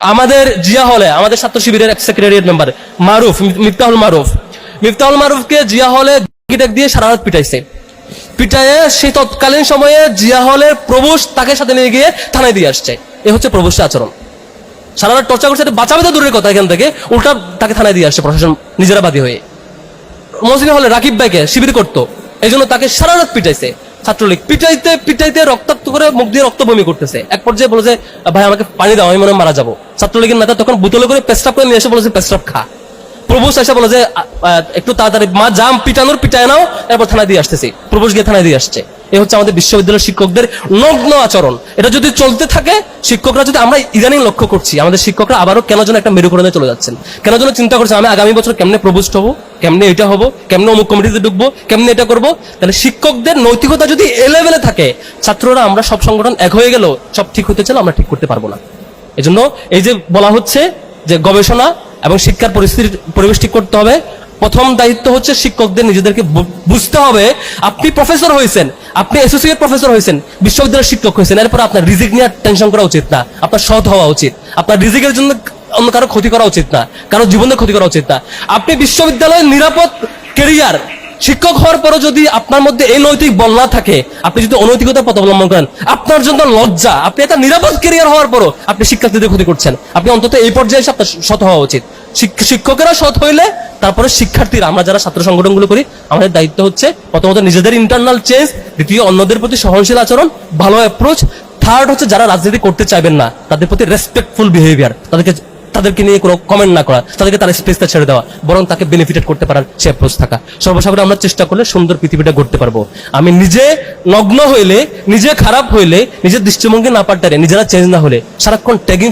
আমাদের জিয়া হলে, আমাদের ছাত্র শিবিরের এক সেক্রেটারিয়েট মেম্বার মারুফ মিফতাহুল মারুফ। মিফতাহুল মারুফকে জিয়া হলে গিটাক দিয়ে সারা রাত পিটাইছে। পিটায়ে সেই তৎকালীন সময়ে জিয়া হলের প্রভুষ তাকে সাথে নিয়ে গিয়ে থানায় দিয়ে আসছে। এ হচ্ছে প্রভুষের আচরণ। সারা রাত টর্চা করছে বাঁচাবে তো দূরের কথা এখান থেকে। উল্টা তাকে থানায় দিয়ে আসছে প্রশাসন নিজেরা বাদী হয়ে। মসজিদ হলে রাকিব ভাইকে শিবির করতো। এই জন্য তাকে সারা রাত পিটাইছে। ছাত্রলীগ পিটাইতে পিটাইতে রক্তাক্ত করে মুখ দিয়ে রক্ত বমি করতেছে। এক পর্যায়ে বলে যে ভাই, আমাকে পানি দাও, আমি মনে মারা যাব। ছাত্রলীগের নেতা তখন বোতলে করে পেস্টাপ করে নিয়ে এসে বলেছে পেস্টাপ খা। প্রভুষ এসে বলে যে একটু তাড়াতাড়ি, মা জাম পিটানোর পিটায় নাও, এরপর থানায় দিয়ে আসতেছি। প্রভুষ গিয়ে থানায় দিয়ে আসছে। এ হচ্ছে আমাদের বিশ্ববিদ্যালয়ের শিক্ষকদের নগ্ন আচরণ। এটা যদি চলতে থাকে, শিক্ষকরা যদি আমরা ইদানিং লক্ষ্য করছি, আমাদের শিক্ষকরা আবারও কেন যেন একটা মেরুকরণে চলে যাচ্ছেন। কেন যেন চিন্তা করছেন আমি আগামী বছর কেমনে প্রভুষ্ট হব? কেমনে এটা হব? কেমনে অমুক কমিটিতে ঢুকবো? কেমনে এটা করব? তাহলে শিক্ষকদের নৈতিকতা যদি এলেভেলে থাকে, ছাত্ররা আমরা সব সংগঠন এক হয়ে গেল সব ঠিক হতে চলে আমরা ঠিক করতে পারব না। এজন্য এই যে বলা হচ্ছে যে গবেষণা এবং শিক্ষার পরিস্থিতি পরিবেশ ঠিক করতে হবে, প্রথম দায়িত্ব হচ্ছে শিক্ষকদের নিজেদেরকে বুঝতে হবে আপনি প্রফেসর হয়েছেন, আপনি অ্যাসোসিয়েট প্রফেসর হয়েছেন, বিশ্ববিদ্যালয়ের শিক্ষক হয়েছেন, এরপর আপনার রিজিক নিয়ে টেনশন করা উচিত না, আপনার সৎ হওয়া উচিত, আপনার রিজিকের জন্য অন্য কারও ক্ষতি করা উচিত না, কারও জীবনের ক্ষতি করা উচিত না। আপনি বিশ্ববিদ্যালয়ের নিরাপদ কেরিয়ার শিক্ষক হওয়ার পরও যদি আপনার মধ্যে এই নৈতিক বল না থাকে, আপনি যদি অনৈতিকতার পথ অবলম্বন করেন, আপনার জন্য লজ্জা, আপনি একটা নিরাপদ কেরিয়ার হওয়ার পরও আপনি শিক্ষার্থীদের ক্ষতি করছেন। আপনি অন্তত এই পর্যায়ে আপনার সৎ হওয়া উচিত। শিক- শিক্ষকেরা সৎ হইলে তারপরে শিক্ষার্থীরা, আমরা যারা ছাত্র সংগঠনগুলো করি, আমাদের দায়িত্ব হচ্ছে প্রথমত নিজেদের ইন্টারনাল চেঞ্জ দ্বিতীয় অন্যদের প্রতি সহনশীল আচরণ, ভালো অ্যাপ্রোচ থার্ড হচ্ছে যারা রাজনীতি করতে চাইবেন না, তাদের প্রতি রেসপেক্টফুল বিহেভিয়ার তাদেরকে তাদেরকে নিয়ে কোনো কমেন্ট না করা, তাদেরকে তার স্পেসটা ছেড়ে দেওয়া, বরং তাকে বেনিফিটেড করতে পারার সে অ্যাপ্রোচ থাকা। সর্বসাধারণ আমরা চেষ্টা করলে সুন্দর পৃথিবীটা গড়তে পারব। আমি নিজে নগ্ন হইলে, নিজে খারাপ হইলে নিজের দৃষ্টিভঙ্গি না পাল্টারে নিজেরা চেঞ্জ না হলে, সারাক্ষণ ট্যাগিং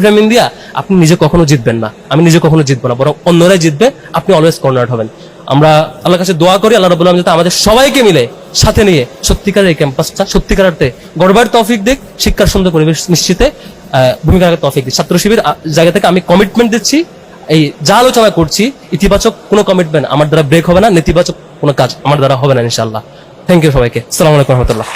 ফ্রেমিং দিয়া আপনি নিজে কখনো জিতবেন না। আমি নিজে কখনো জিতবো না, বরং অন্যরাই জিতবে, আপনি অলওয়েজ কর্নার হবেন। আমরা আল্লাহর কাছে দোয়া করি, আল্লাহ আলামিন যাতে আমাদের সবাইকে মিলে সাথে নিয়ে সত্যিকারের ক্যাম্পাসটা সত্যিকার অর্থে গড়বার তফিক দিক, শিক্ষার সুন্দর পরিবেশ নিশ্চিতে ভূমিকা রাখার তফিক দিক। ছাত্র শিবির জায়গা থেকে আমি কমিটমেন্ট দিচ্ছি, এই যা আলোচনা করছি, ইতিবাচক কোনো কমিটমেন্ট আমার দ্বারা ব্রেক হবে না, নেতিবাচক কোনো কাজ আমার দ্বারা হবে না ইনশাল্লাহ থ্যাংক ইউ সবাইকে। সালামালাইকুম রহমতুল্লাহ।